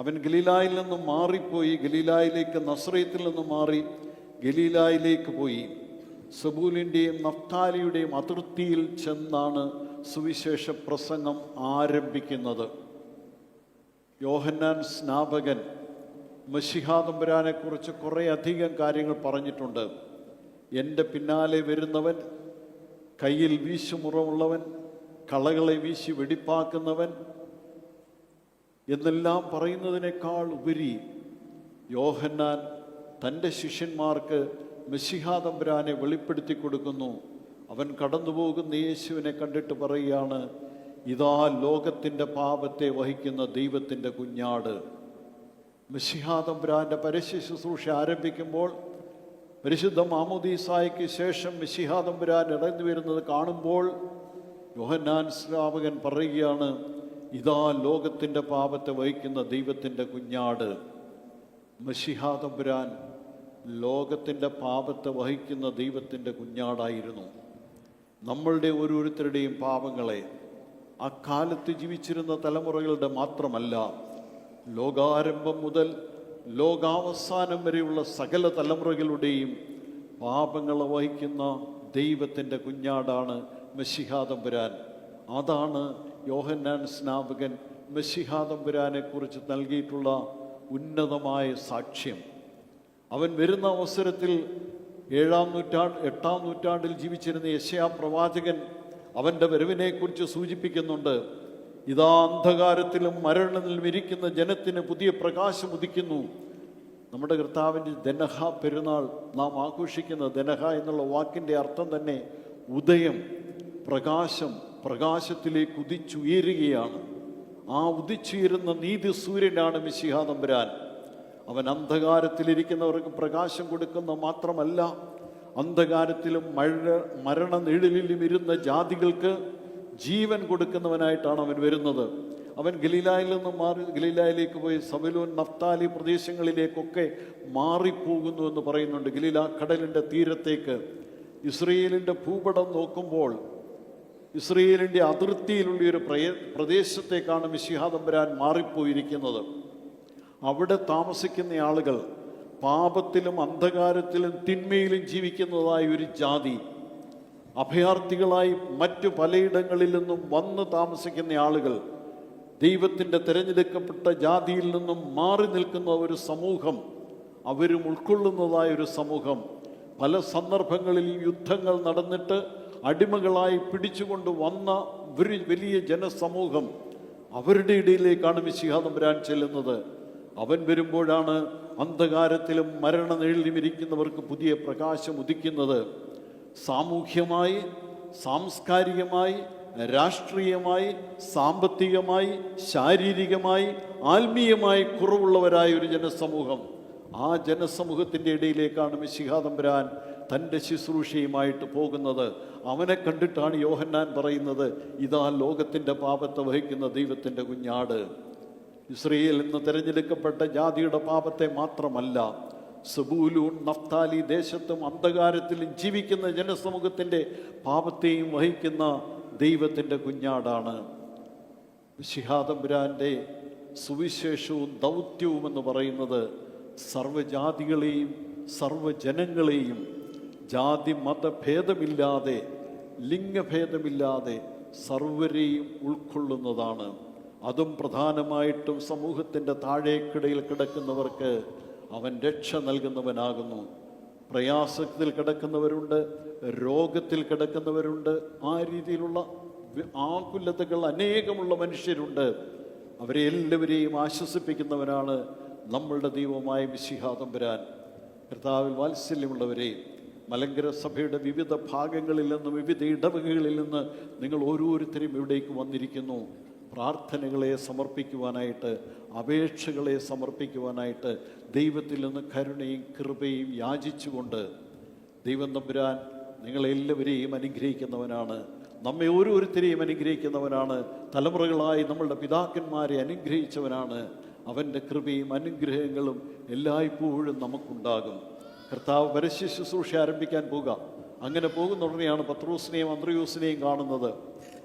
അവൻ ഗലീലായിൽ നിന്നും മാറിപ്പോയി ഗലീലായിലേക്ക് നസ്രയത്തിൽ നിന്നും മാറി ഗലീലായിലേക്ക് പോയി. സബൂലിന്റെയും നഫ്താലിയുടെയും അതിർത്തിയിൽ ചെന്നാണ് സുവിശേഷ പ്രസംഗം ആരംഭിക്കുന്നത്. യോഹന്നാൻ സ്നാപകൻ മഷിഹാതമ്പുരാനെ കുറിച്ച് കുറേ അധികം കാര്യങ്ങൾ പറഞ്ഞിട്ടുണ്ട്. എന്റെ പിന്നാലെ വരുന്നവൻ കയ്യിൽ വീശുമുറമുള്ളവൻ കളകളെ വീശി വെടിപ്പാക്കുന്നവൻ എന്നെല്ലാം പറയുന്നതിനേക്കാൾ ഉപരി യോഹന്നാൻ തന്റെ ശിഷ്യന്മാർക്ക് മെസ്സിഹാതമ്പുരാനെ വെളിപ്പെടുത്തി കൊടുക്കുന്നു. അവൻ കടന്നു പോകുന്ന യേശുവിനെ കണ്ടിട്ട് പറയുകയാണ് ഇതാ ലോകത്തിന്റെ പാപത്തെ വഹിക്കുന്ന ദൈവത്തിന്റെ കുഞ്ഞാട്. മെസ്സിഹാതമ്പുരാന്റെ പരസ്യ ശുശ്രൂഷ ആരംഭിക്കുമ്പോൾ പരിശുദ്ധ മാമുദീസായ്ക്ക് ശേഷം മെസ്സിഹാതമ്പുരാൻ ഇറങ്ങി വരുന്നത് കാണുമ്പോൾ യോഹന്നാൻ ശ്രാവകൻ പറയുകയാണ് ഇതാ ലോകത്തിന്റെ പാപത്തെ വഹിക്കുന്ന ദൈവത്തിന്റെ കുഞ്ഞാട് മഷിഹാതമ്പുരാൻ ലോകത്തിന്റെ പാപത്തെ വഹിക്കുന്ന ദൈവത്തിന്റെ കുഞ്ഞാടായിരുന്നു. നമ്മളുടെ ഓരോരുത്തരുടെയും പാപങ്ങളെ അക്കാലത്ത് ജീവിച്ചിരുന്ന തലമുറകളുടെ മാത്രമല്ല ലോകാരംഭം മുതൽ ലോകാവസാനം വരെയുള്ള സകല തലമുറകളുടെയും പാപങ്ങളെ വഹിക്കുന്ന ദൈവത്തിന്റെ കുഞ്ഞാടാണ് മെസ്സിഹാതമ്പുരാൻ അതാണ് യോഹന്നാൻ സ്നാപകൻ മെസ്സിഹാതമ്പുരാനെ കുറിച്ച് നൽകിയിട്ടുള്ള ഉന്നതമായ സാക്ഷ്യം. അവൻ വരുന്ന അവസരത്തിൽ ഏഴാം നൂറ്റാണ്ട് എട്ടാം നൂറ്റാണ്ടിൽ ജീവിച്ചിരുന്ന യശയാ പ്രവാചകൻ അവന്റെ വരവിനെക്കുറിച്ച് സൂചിപ്പിക്കുന്നുണ്ട്. ഇതാ അന്ധകാരത്തിലും മരണത്തിലും ഇരിക്കുന്ന ജനത്തിന് പുതിയ പ്രകാശം ഉദിക്കുന്നു. നമ്മുടെ കർത്താവിന്റെ ദനഹ പെരുന്നാൾ നാം ആഘോഷിക്കുന്ന ദനഹ എന്നുള്ള വാക്കിന്റെ അർത്ഥം തന്നെ ഉദയം പ്രകാശം പ്രകാശത്തിലേക്ക് ഉദിച്ചുയരുകയാണ് ആ ഉദിച്ചുയരുന്ന നീതി സൂര്യനാണ് മിശിഹ തമ്പുരാൻ. അവൻ അന്ധകാരത്തിലിരിക്കുന്നവർക്ക് പ്രകാശം കൊടുക്കുന്ന മാത്രമല്ല അന്ധകാരത്തിലും മഴ മരണനിഴലിലും ഇരുന്ന ജാതികൾക്ക് ജീവൻ കൊടുക്കുന്നവനായിട്ടാണ് അവൻ വരുന്നത്. അവൻ ഗലീലായിൽ നിന്ന് മാറി ഗലീലായിലേക്ക് പോയി സബലൂൻ നഫ്താലി പ്രദേശങ്ങളിലേക്കൊക്കെ മാറിപ്പോകുന്നു എന്ന് പറയുന്നുണ്ട് ഗലീല കടലിന്റെ തീരത്തേക്ക്. ഇസ്രയേലിന്റെ ഭൂപടം നോക്കുമ്പോൾ ഇസ്രയേലിന്റെ അതിർത്തിയിലുള്ള ഒരു പ്രയ പ്രദേശത്തേക്കാണ് മിശിഹാദംബരാൻ മാറിപ്പോയിരിക്കുന്നത്. അവിടെ താമസിക്കുന്ന ആളുകൾ പാപത്തിലും അന്ധകാരത്തിലും തിന്മയിലും ജീവിക്കുന്നതായ ഒരു ജാതി. അഭയാർത്ഥികളായി മറ്റു പലയിടങ്ങളിൽ നിന്നും വന്ന് താമസിക്കുന്ന ആളുകൾ ദൈവത്തിന്റെ തിരഞ്ഞെടുക്കപ്പെട്ട ജാതിയിൽ നിന്നും മാറി നിൽക്കുന്ന ഒരു സമൂഹം അവരും ഉൾക്കൊള്ളുന്നതായ ഒരു സമൂഹം. പല സന്ദർഭങ്ങളിൽ യുദ്ധങ്ങൾ നടന്നിട്ട് അടിമകളായി പിടിച്ചുകൊണ്ട് വന്ന വലിയ ജനസമൂഹം അവരുടെ ഇടയിലേക്കാണ് മിശിഹാദംബരാൻ ചെല്ലുന്നത്. അവൻ വരുമ്പോഴാണ് അന്ധകാരത്തിലും മരണനിഴലിലും ഇരിക്കുന്നവർക്ക് പുതിയ പ്രകാശം ഉദിക്കുന്നത്. സാമൂഹ്യമായി സാംസ്കാരികമായി രാഷ്ട്രീയമായി സാമ്പത്തികമായി ശാരീരികമായി ആത്മീയമായി കുറവുള്ളവരായ ഒരു ജനസമൂഹം ആ ജനസമൂഹത്തിന്റെ ഇടയിലേക്കാണ് മിശിഹാദംബരാൻ തന്റെ ശുശ്രൂഷയുമായിട്ട് പോകുന്നത് അവനെ കണ്ടിട്ടാണ് യോഹന്നാൻ പറയുന്നത് ഇതാ ലോകത്തിന്റെ പാപത്തെ വഹിക്കുന്ന ദൈവത്തിന്റെ കുഞ്ഞാട്. ഇസ്രയേൽ എന്ന് തിരഞ്ഞെടുക്കപ്പെട്ട ജാതിയുടെ പാപത്തെ മാത്രമല്ല സബൂലൂൺ നഫ്താലി ദേശത്തും അന്ധകാരത്തിലും ജീവിക്കുന്ന ജനസമൂഹത്തിന്റെ പാപത്തെയും വഹിക്കുന്ന ദൈവത്തിന്റെ കുഞ്ഞാടാണ്. ശിഹാദംബുരാന്റെ സുവിശേഷവും ദൗത്യവും എന്ന് പറയുന്നത് സർവജാതികളെയും സർവജനങ്ങളെയും ജാതി മതഭേദമില്ലാതെ ലിംഗഭേദമില്ലാതെ സർവരെയും ഉൾക്കൊള്ളുന്നതാണ്. അതും പ്രധാനമായിട്ടും സമൂഹത്തിന്റെ താഴേക്കിടയിൽ കിടക്കുന്നവർക്ക് അവൻ രക്ഷ നൽകുന്നവനാകുന്നു. പ്രയാസത്തിൽ കിടക്കുന്നവരുണ്ട് രോഗത്തിൽ കിടക്കുന്നവരുണ്ട് ആ രീതിയിലുള്ള ആകുലതകൾ അനേകമുള്ള മനുഷ്യരുണ്ട്. അവരെ എല്ലാവരെയും ആശ്വസിപ്പിക്കുന്നവനാണ് നമ്മളുടെ ദൈവമായ വിശിഹാതമ്പുരാൻ കർത്താവിൽ വാത്സല്യമുള്ളവരെ മലങ്കര സഭയുടെ വിവിധ ഭാഗങ്ങളിൽ നിന്ന് വിവിധ ഇടവകകളിൽ നിന്ന് നിങ്ങൾ ഓരോരുത്തരും ഇവിടേക്ക് വന്നിരിക്കുന്നു. പ്രാർത്ഥനകളെ സമർപ്പിക്കുവാനായിട്ട് അപേക്ഷകളെ സമർപ്പിക്കുവാനായിട്ട് ദൈവത്തിൽ നിന്ന് കരുണയും കൃപയും യാചിച്ചുകൊണ്ട് ദൈവം തമ്പുരാൻ നിങ്ങളെല്ലാവരെയും അനുഗ്രഹിക്കുന്നവനാണ്. നമ്മെ ഓരോരുത്തരെയും അനുഗ്രഹിക്കുന്നവനാണ്. തലമുറകളായി നമ്മളുടെ പിതാക്കന്മാരെ അനുഗ്രഹിച്ചവനാണ്. അവന്റെ കൃപയും അനുഗ്രഹങ്ങളും എല്ലായ്പ്പോഴും നമുക്കുണ്ടാകും. കർത്താവ് പരസ്യ ശുശ്രൂഷ ആരംഭിക്കാൻ പോകുക അങ്ങനെ പോകുന്ന ഉടനെയാണ് പത്രോസിനെയും അന്ത്രയൂസിനെയും കാണുന്നത്.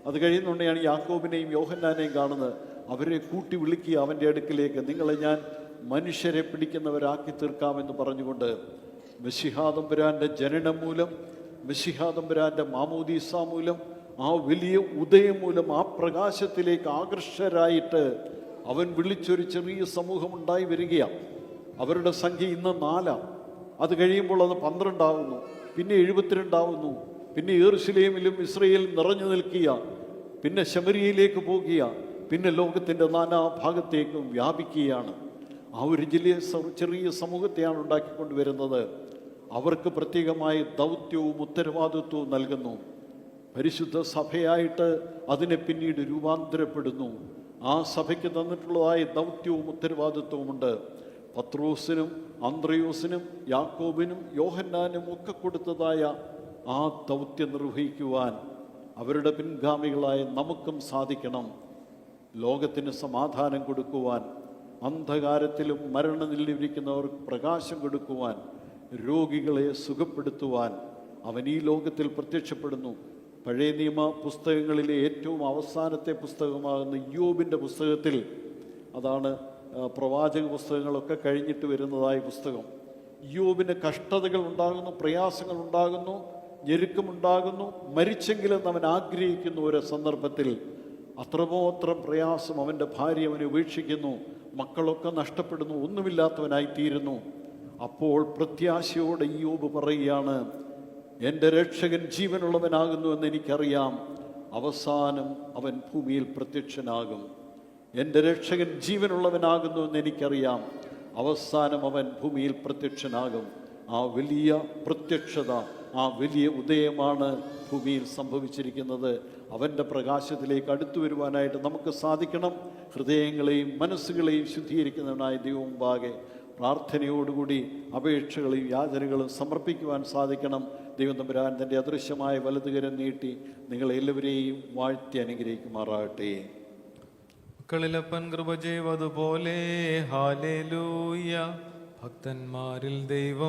അത് കഴിയുന്നുണ്ടെയാണ് യാക്കോബിനെയും യോഹന്നാനെയും കാണുന്നത്. അവരെ കൂട്ടി വിളിക്കുക അവന്റെ അടുക്കിലേക്ക്. നിങ്ങളെ ഞാൻ മനുഷ്യരെ പിടിക്കുന്നവരാക്കി തീർക്കാമെന്ന് പറഞ്ഞുകൊണ്ട് മിശിഹാദംബുരാന്റെ ജനനം മൂലം മിശിഹാദംബുരാന്റെ മാമോദീസ മൂലം ആ വലിയ ഉദയം മൂലം ആ പ്രകാശത്തിലേക്ക് ആകർഷരായിട്ട് അവൻ വിളിച്ചൊരു ചെറിയ സമൂഹം ഉണ്ടായി വരികയാണ്. അവരുടെ സംഖ്യ ഇന്ന് നാലാം. അത് കഴിയുമ്പോൾ അത് പന്ത്രണ്ടാവുന്നു പിന്നെ എഴുപത്തിരണ്ടാവുന്നു പിന്നെ ഏറുശലേമിലും ഇസ്രയേലും നിറഞ്ഞു നിൽക്കുക പിന്നെ ശബരിയിലേക്ക് പോകുക പിന്നെ ലോകത്തിന്റെ നാനാ ഭാഗത്തേക്കും വ്യാപിക്കുകയാണ്. ആ ഒരു ജില്ലയെ ചെറിയ സമൂഹത്തെയാണ് ഉണ്ടാക്കിക്കൊണ്ടുവരുന്നത്. അവർക്ക് പ്രത്യേകമായ ദൗത്യവും ഉത്തരവാദിത്വവും നൽകുന്നു. പരിശുദ്ധ സഭയായിട്ട് അതിനെ പിന്നീട് രൂപാന്തരപ്പെടുന്നു. ആ സഭയ്ക്ക് തന്നിട്ടുള്ളതായ ദൗത്യവും ഉത്തരവാദിത്വവുമുണ്ട്. പത്രോസിനും അന്ത്രയോസിനും യാക്കോബിനും യോഹന്നാനും ഒക്കെ കൊടുത്തതായ ആ ദൗത്യം നിർവഹിക്കുവാൻ അവരുടെ പിൻഗാമികളായ നമുക്കും സാധിക്കണം. ലോകത്തിന് സമാധാനം കൊടുക്കുവാൻ അന്ധകാരത്തിലും മരണനിലിരിക്കുന്നവർക്ക് പ്രകാശം കൊടുക്കുവാൻ രോഗികളെ സുഖപ്പെടുത്തുവാൻ അവൻ ഈ ലോകത്തിൽ പ്രത്യക്ഷപ്പെടുന്നു. പഴയ നിയമ പുസ്തകങ്ങളിലെ ഏറ്റവും അവസാനത്തെ പുസ്തകമാകുന്ന യോബിന്റെ പുസ്തകത്തിൽ അതാണ് പ്രവാചക പുസ്തകങ്ങളൊക്കെ കഴിഞ്ഞിട്ട് വരുന്നതായ പുസ്തകം. യോബിന് കഷ്ടതകൾ ഉണ്ടാകുന്നു പ്രയാസങ്ങൾ ഉണ്ടാകുന്നു ഞെരുക്കമുണ്ടാകുന്നു. മരിച്ചെങ്കിലും അവൻ ആഗ്രഹിക്കുന്ന ഒരു സന്ദർഭത്തിൽ അത്രമാത്രം പ്രയാസം അവന്റെ ഭാര്യ അവനെ ഉപേക്ഷിക്കുന്നു. മക്കളൊക്കെ നഷ്ടപ്പെടുന്നു ഒന്നുമില്ലാത്തവനായി തീരുന്നു അപ്പോൾ പ്രത്യാശയോടെ യോബ് പറയുകയാണ് എന്റെ രക്ഷകൻ ജീവനുള്ളവനാകുന്നു എന്ന് എനിക്കറിയാം. അവസാനം അവൻ ഭൂമിയിൽ പ്രത്യക്ഷനാകും. എന്റെ രക്ഷകൻ ജീവനുള്ളവനാകുന്നു എന്ന് എനിക്കറിയാം. അവസാനം അവൻ ഭൂമിയിൽ പ്രത്യക്ഷനാകും. ആ വലിയ പ്രത്യക്ഷത ആ വലിയ ഉദയമാണ് ഭൂമിയിൽ സംഭവിച്ചിരിക്കുന്നത്. അവന്റെ പ്രകാശത്തിലേക്ക് അടുത്തു വരുവാനായിട്ട് നമുക്ക് സാധിക്കണം. ഹൃദയങ്ങളെയും മനസ്സുകളെയും ശുദ്ധീകരിക്കുന്നവനായ ദൈവം മുമ്പാകെ പ്രാർത്ഥനയോടുകൂടി അപേക്ഷകളെയും യാചനകളും സമർപ്പിക്കുവാൻ സാധിക്കണം. ദൈവം തമ്പുരാൻ തന്റെ അദൃശ്യമായ വലതുകരം നീട്ടി നിങ്ങളെല്ലാവരെയും വാഴ്ത്തി അനുഗ്രഹിക്കുമാറാകട്ടെ. മക്കളിലപ്പൻ കൃപ ചെയ്വതുപോലെ. ഹാലേലൂയ ഭക്തന്മാരിൽ ദൈവം